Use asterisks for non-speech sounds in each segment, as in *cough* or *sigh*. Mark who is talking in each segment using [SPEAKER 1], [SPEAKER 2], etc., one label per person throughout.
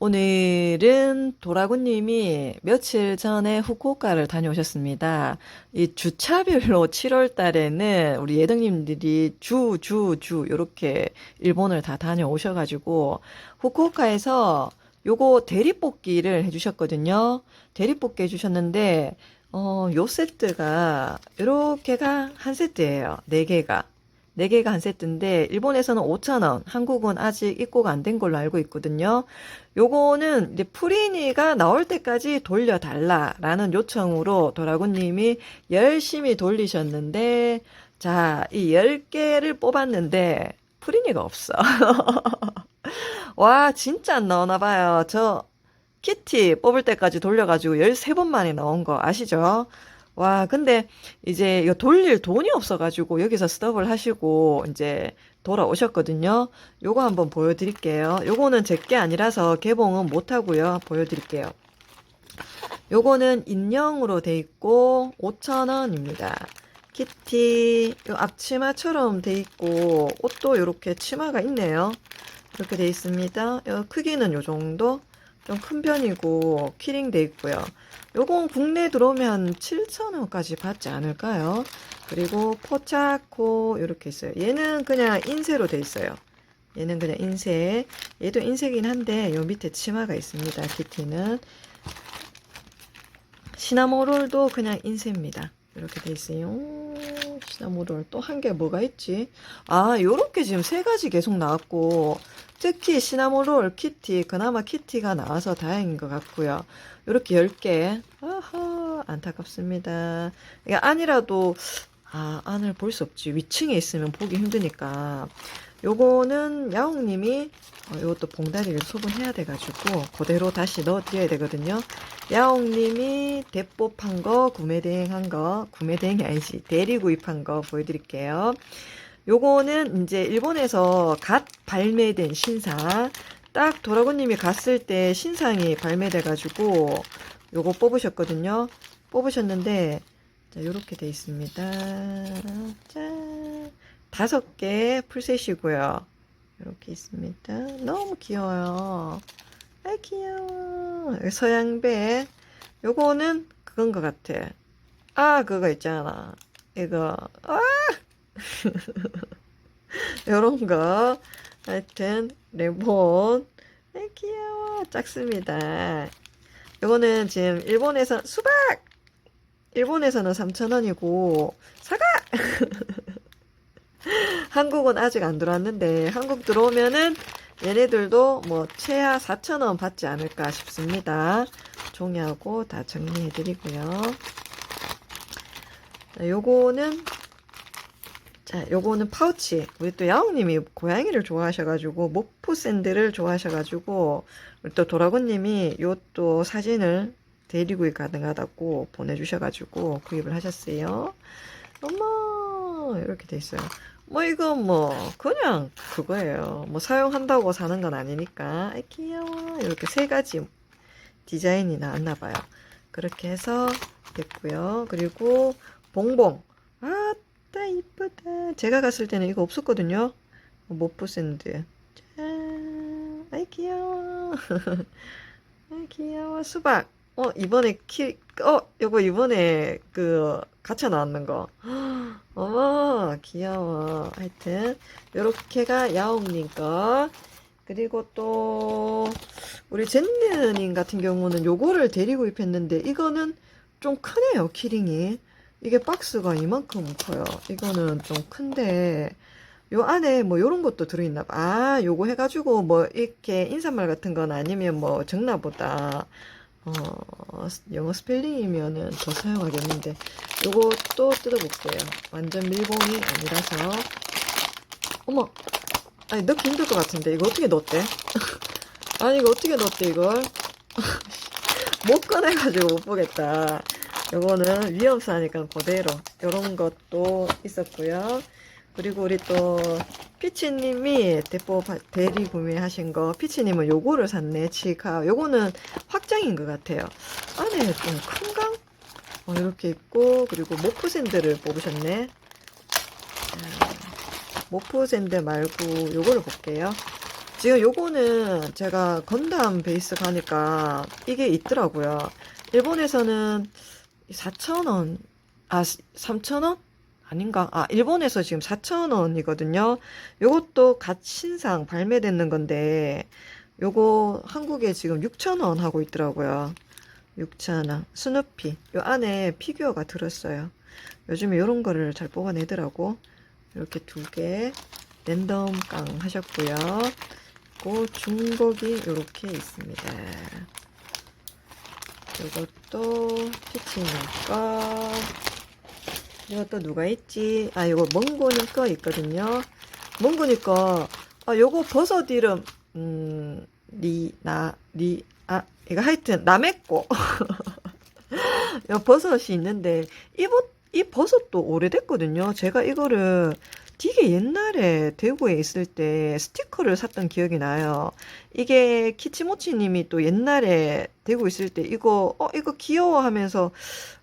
[SPEAKER 1] 오늘은 도라구님이 며칠 전에 후쿠오카를 다녀오셨습니다. 이 주차별로 7월 달에는 우리 예등님들이 주, 주, 주, 요렇게 일본을 다 다녀오셔가지고, 후쿠오카에서 요거 대리뽑기를 해주셨거든요. 대리뽑기 해주셨는데, 어, 요 세트가, 요렇게가 한 세트예요. 네 개가. 네개가 한 세트인데 일본에서는 5,000원, 한국은 아직 입고가 안 된 걸로 알고 있거든요. 요거는 이제 프리니가 나올 때까지 돌려달라라는 요청으로 도라군님이 열심히 돌리셨는데 자, 이 10개를 뽑았는데 프리니가 없어. *laughs* 와, 진짜 안 나오나 봐요. 저 키티 뽑을 때까지 돌려가지고 13번 만에 나온 거 아시죠? 와, 근데 이제 이거 돌릴 돈이 없어가지고 여기서 스톱을 하시고 이제 돌아오셨거든요. 요거 한번 보여드릴게요. 요거는 제게 아니라서 개봉은 못하고요. 보여드릴게요. 요거는 인형으로 돼 있고 5,000원입니다. 키티 요 앞치마처럼 돼 있고 옷도 이렇게 치마가 있네요. 이렇게 돼 있습니다. 요 크기는 요 정도 좀 큰 편이고 키링 돼 있고요. 요건 국내 들어오면 7,000원까지 받지 않을까요? 그리고 포차코 이렇게 있어요. 얘는 그냥 인쇄로 돼 있어요. 얘는 그냥 인쇄. 얘도 인쇄긴 한데 요 밑에 치마가 있습니다. 키티는 시나모롤도 그냥 인쇄입니다. 이렇게 돼 있어요. 시나모롤 또 한 개 뭐가 있지? 아, 요렇게 지금 세 가지 계속 나왔고 특히 시나모롤 키티 그나마 키티가 나와서 다행인 것 같고요. 요렇게 10개. 아하, 안타깝습니다. 이게 안이라도 아, 안을 볼 수 없지. 위층에 있으면 보기 힘드니까. 요거는 야옹님이 어, 이것도 봉다리를 소분해야 돼가지고 그대로 다시 넣어드려야 되거든요. 야옹님이 대법한 거, 구매 대행한 거, 구매 대행이 아니지 대리 구입한 거 보여드릴게요. 요거는 이제 일본에서 갓 발매된 신상. 딱 도라고님이 갔을 때 신상이 발매돼가지고 요거 뽑으셨거든요. 뽑으셨는데 자 요렇게 돼 있습니다. 짠 다섯 개 풀셋이고요. 이렇게 있습니다. 너무 귀여워요. 아 귀여워. 서양배. 요거는 그건 것 같아. 아 그거 있잖아. 이거 아 *laughs* 요런 거. 하여튼 레몬. 아 귀여워. 작습니다. 요거는 지금 일본에서 수박. 일본에서는 3,000원이고 사과. *laughs* *laughs* 한국은 아직 안 들어왔는데 한국 들어오면은 얘네들도 뭐 최하 4,000원 받지 않을까 싶습니다. 종이하고 다 정리해 드리고요. 자, 요거는 자, 요거는 파우치. 우리 또 야옹님이 고양이를 좋아하셔가지고 목포 샌드를 좋아하셔가지고 우리 또 도라고님이 요 또 사진을 대리구입 가능하다고 보내주셔가지고 구입을 하셨어요. 어머 이렇게 돼 있어요. 뭐 이거 뭐 그냥 그거예요. 뭐 사용한다고 사는 건 아니니까 아이 귀여워 이렇게 세 가지 디자인이 나왔나 봐요. 그렇게 해서 됐고요. 그리고 봉봉 아따 이쁘다. 제가 갔을 때는 이거 없었거든요. 모프 샌드 짠 아이 귀여워 *laughs* 아이 귀여워 수박 어 이번에 키 어 요거 이번에 그 가차 나왔는 거. *gasps* 어머 귀여워. 하여튼 요렇게가 야옹님 거. 그리고 또 우리 젠느님 같은 경우는 요거를 데리고 입혔는데 이거는 좀 크네요 키링이. 이게 박스가 이만큼 커요. 이거는 좀 큰데 요 안에 뭐 요런 것도 들어있나 봐. 아 요거 해가지고 뭐 이렇게 인사말 같은 건 아니면 뭐 적나 보다 어, 영어 스펠링이면은 더 사용하겠는데 또 뜯어볼게요. 완전 밀봉이 아니라서 어머 아니 넣기 힘들 것 같은데 이거 어떻게 넣었대? *laughs* 아니 이거 어떻게 넣었대 이걸? *laughs* 못 꺼내가지고 못 보겠다. 요거는 위험사니까 그대로 요런 것도 있었고요. 그리고 우리 또 피치님이 대포 바- 대리 구매하신 거 피치님은 요거를 샀네 치카 요거는 확장인 것 같아요 안에 좀 큰가? 어, 이렇게 있고 그리고 모프 샌드를 뽑으셨네 자, 모프 샌드 말고 요거를 볼게요 지금 요거는 제가 건담 베이스 가니까 이게 있더라고요. 일본에서는 4,000원, 아, 3,000원? 아닌가? 아, 일본에서 지금 4,000원이거든요. 요것도 갓 신상 발매되는 건데, 요거 한국에 지금 6,000원 하고 있더라고요. 6,000원. 스누피. 요 안에 피규어가 들었어요. 요즘에 요런 거를 잘 뽑아내더라고. 이렇게 두 개. 랜덤 깡 하셨고요. 그리고 중복이 요렇게 있습니다. 요것도 피치님 거. 이것도 누가 있지? 아, 요거 몽고님 거 있거든요. 몽고님 거. 아, 요거 버섯 이름, 음, 리, 나, 리, 아, 이거 하여튼, 남의 거. *laughs* 요 버섯이 있는데, 이, 버, 이 버섯도 오래됐거든요. 제가 이거를 되게 옛날에 대구에 있을 때 스티커를 샀던 기억이 나요. 이게 키치모치 님이 또 옛날에 대구 있을 때 이거, 어, 이거 귀여워 하면서,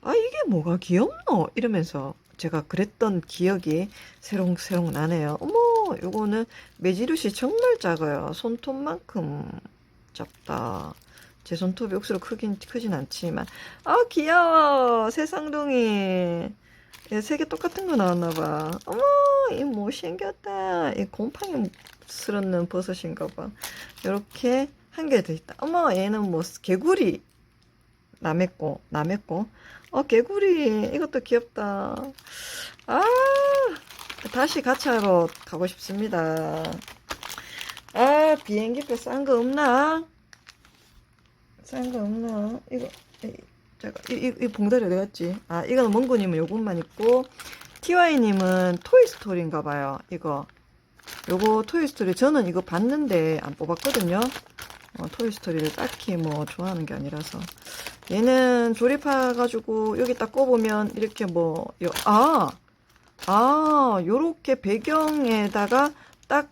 [SPEAKER 1] 아, 이게 뭐가 귀엽노? 이러면서 제가 그랬던 기억이 새록새록 나네요. 어머, 요거는 매지루시 정말 작아요. 손톱만큼 작다. 제 손톱이 억수로 크긴, 크진 않지만. 아, 귀여워. 새쌍둥이. 예, 세개 똑같은 거 나왔나 봐. 어머, 이 못생겼다. 이 곰팡이 스럽는 버섯인가 봐. 이렇게 한 개 더 있다. 어머, 얘는 뭐, 개구리. 남의 거. 어, 개구리. 이것도 귀엽다. 아, 다시 가차로 가고 싶습니다. 아, 비행기표 싼 거 없나? 싼 거 없나? 이거, 이, 제가, 이, 이, 이 봉다리 어디 갔지? 아, 이거는 몽구님은 요것만 있고, TY님은 토이스토리인가 봐요. 이거. 요거 토이스토리. 저는 이거 봤는데 안 뽑았거든요. 어, 토이스토리를 딱히 뭐 좋아하는 게 아니라서. 얘는 조립해가지고 여기 딱 꼽으면 이렇게 뭐, 요, 아! 아, 요렇게 배경에다가 딱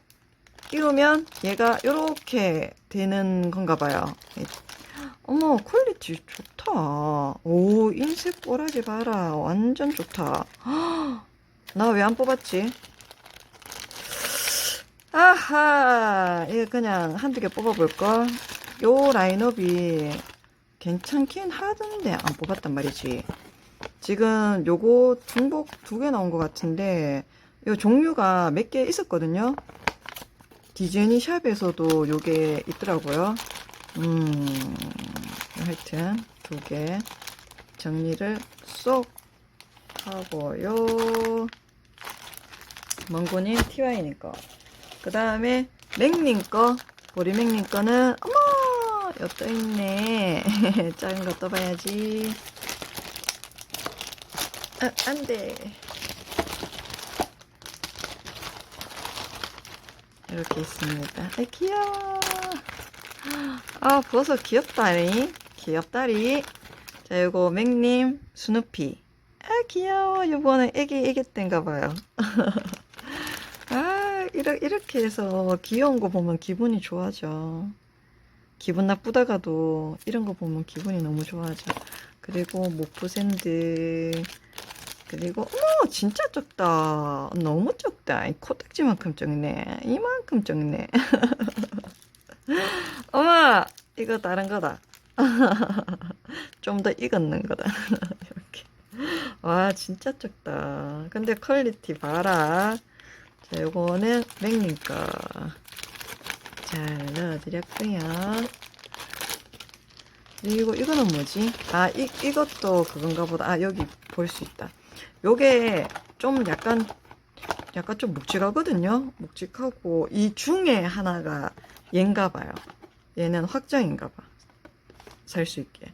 [SPEAKER 1] 끼우면 얘가 요렇게 되는 건가 봐요. 어머, 퀄리티 좋다. 오, 인쇄 꼬라지 봐라. 완전 좋다. *gasps* 나 왜 안 뽑았지? 아하, 이거 그냥 한두 개 뽑아볼걸? 요 라인업이 괜찮긴 하던데 안 뽑았단 말이지. 지금 요거 중복 두 개 나온 것 같은데, 요 종류가 몇 개 있었거든요. 디즈니 샵에서도 요게 있더라고요. 음, 하여튼 두 개 정리를 쏙 하고요. 멍고님 TY님 거. 그 다음에 맥님 거. 우리 맥님 거는 어머 여떠 있네. *laughs* 작은 거 떠봐야지. 아, 안 돼. 이렇게 있습니다. 아, 귀여워. 아, 버섯 귀엽다리. 귀엽다리. 자, 요거 맥님, 스누피. 아, 귀여워. 요번에 애기, 애기 땐가 봐요. *laughs* 아, 이렇게, 이렇게 해서 귀여운 거 보면 기분이 좋아져. 기분 나쁘다가도 이런 거 보면 기분이 너무 좋아져. 그리고 모프 샌드. 그리고, 어머, 진짜 적다. 너무 적다. 이 코딱지만큼 적네. 이만큼 적네. *laughs* *laughs* 어머, 이거 다른 거다. *laughs* 좀 더 익었는 거다. *laughs* 이렇게. 와, 진짜 적다. 근데 퀄리티 봐라. 자, 요거는 맥님 거. 잘 넣어드렸고요. 그리고 이거는 뭐지? 아, 이, 이것도 그건가 보다. 아, 여기 볼 수 있다. 요게 좀 약간, 약간 좀 묵직하거든요? 묵직하고, 이 중에 하나가 얘인가 봐요. 얘는 확정인가 봐. 살 수 있게.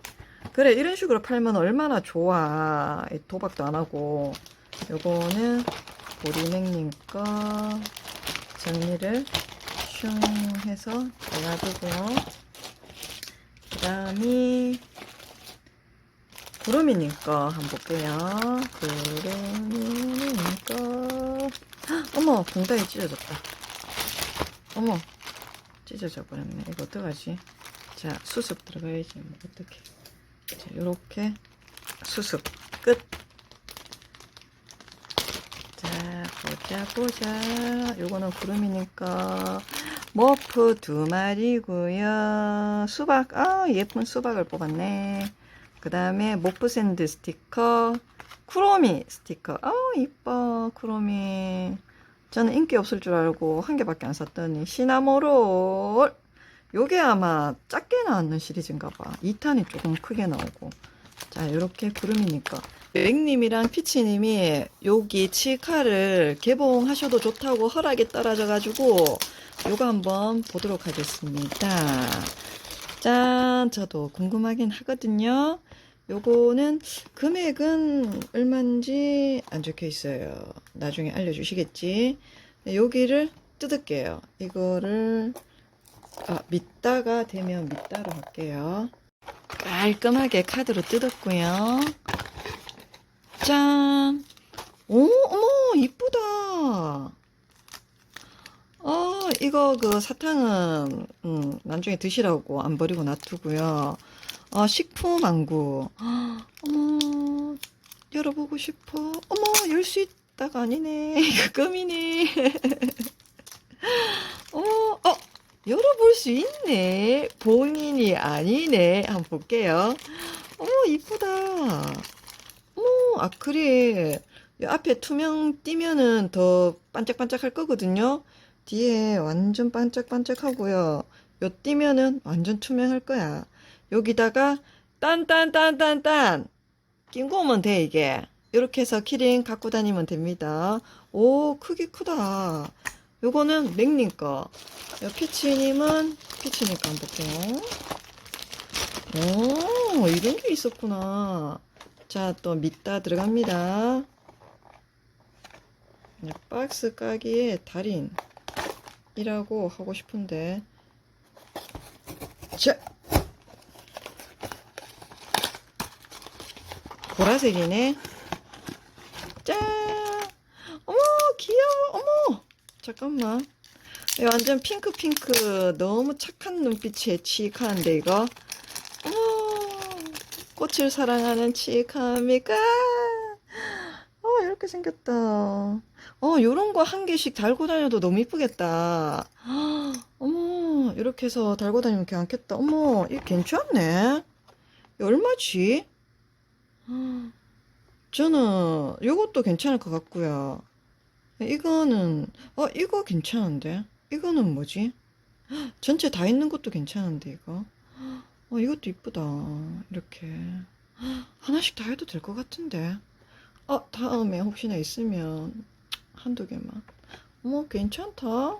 [SPEAKER 1] 그래, 이런 식으로 팔면 얼마나 좋아. 이 도박도 안 하고. 요거는 보리냉님 거 정리를 슝 해서 잘라두고요. 그 다음이 구름이님 거 한번 볼게요. 구름이님 어머, 봉다리 찢어졌다. 어머, 찢어져 버렸네. 이거 어떡하지? 자, 수습 들어가야지. 뭐, 어떡해. 자, 요렇게 수습 끝. 자, 보자, 보자. 요거는 구름이니까. 모프 두 마리고요. 수박, 아, 예쁜 수박을 뽑았네. 그 다음에 모프 샌드 스티커, 쿠로미 스티커. 아, 이뻐, 쿠로미. 저는 인기 없을 줄 알고 한 개밖에 안 샀더니 시나모롤. 요게 아마 작게 나왔는 시리즈인가 봐. 2탄이 조금 크게 나오고. 자, 이렇게 구름이니까. 맥님이랑 피치님이 여기 치카를 개봉하셔도 좋다고 허락이 떨어져 가지고 요거 한번 보도록 하겠습니다. 짠! 저도 궁금하긴 하거든요. 요거는 금액은 얼마인지 안 적혀 있어요. 나중에 알려주시겠지. 네, 여기를 뜯을게요. 이거를 아, 밑다가 되면 밑다로 할게요. 깔끔하게 카드로 뜯었고요. 짠! 오, 어머, 이쁘다. 어, 이거 그 사탕은 음, 나중에 드시라고 안 버리고 놔두고요. 어, 식품 왕구. *gasps* 어머, 열어보고 싶어. 어머, 열 수 있다가 아니네. *laughs* 이거 금이네. *laughs* 어머, 어, 열어볼 수 있네. 본인이 아니네. 한번 볼게요. 어머, 이쁘다. 어머, 아크릴. 이 앞에 투명 띄면은 더 반짝반짝 할 거거든요. 뒤에 완전 반짝반짝하고요. 요 띄면은 완전 투명할 거야. 여기다가 딴딴딴딴딴 끼고 오면 돼 이게. 이렇게 해서 키링 갖고 다니면 됩니다. 오 크기 크다. 요거는 맥님 거. 요 피치님은 피치님 거 한번 볼게요. 오 이런 게 있었구나. 자 또 밑다 들어갑니다. 네, 박스 까기의 달인이라고 하고 싶은데 자 보라색이네. 짠! 어머 귀여워. 어머! 잠깐만. 완전 핑크핑크. 너무 착한 눈빛에 치익하는데 이거. 어머 꽃을 사랑하는 치익함이가 어 이렇게 생겼다. 어 요런 거 한 개씩 달고 다녀도 너무 이쁘겠다. 어머 이렇게 해서 달고 다니면 괜찮겠다. 어머 이거 괜찮네. 얼마지? 저는 요것도 괜찮을 것 같고요. 이거는 어 이거 괜찮은데? 이거는 뭐지? 전체 다 있는 것도 괜찮은데 이거? 어 이것도 이쁘다. 이렇게. 하나씩 다 해도 될 것 같은데? 어 다음에 혹시나 있으면 한두 개만. 어머 괜찮다.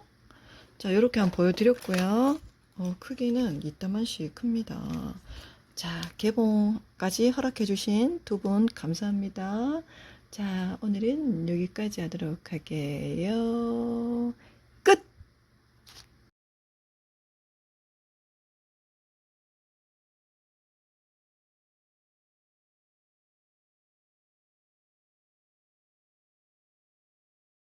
[SPEAKER 1] 자 이렇게 한번 보여드렸고요. 어, 크기는 이따만씩 큽니다 자 개봉까지 허락해 주신 두 분 감사합니다. 자 오늘은 여기까지 하도록 할게요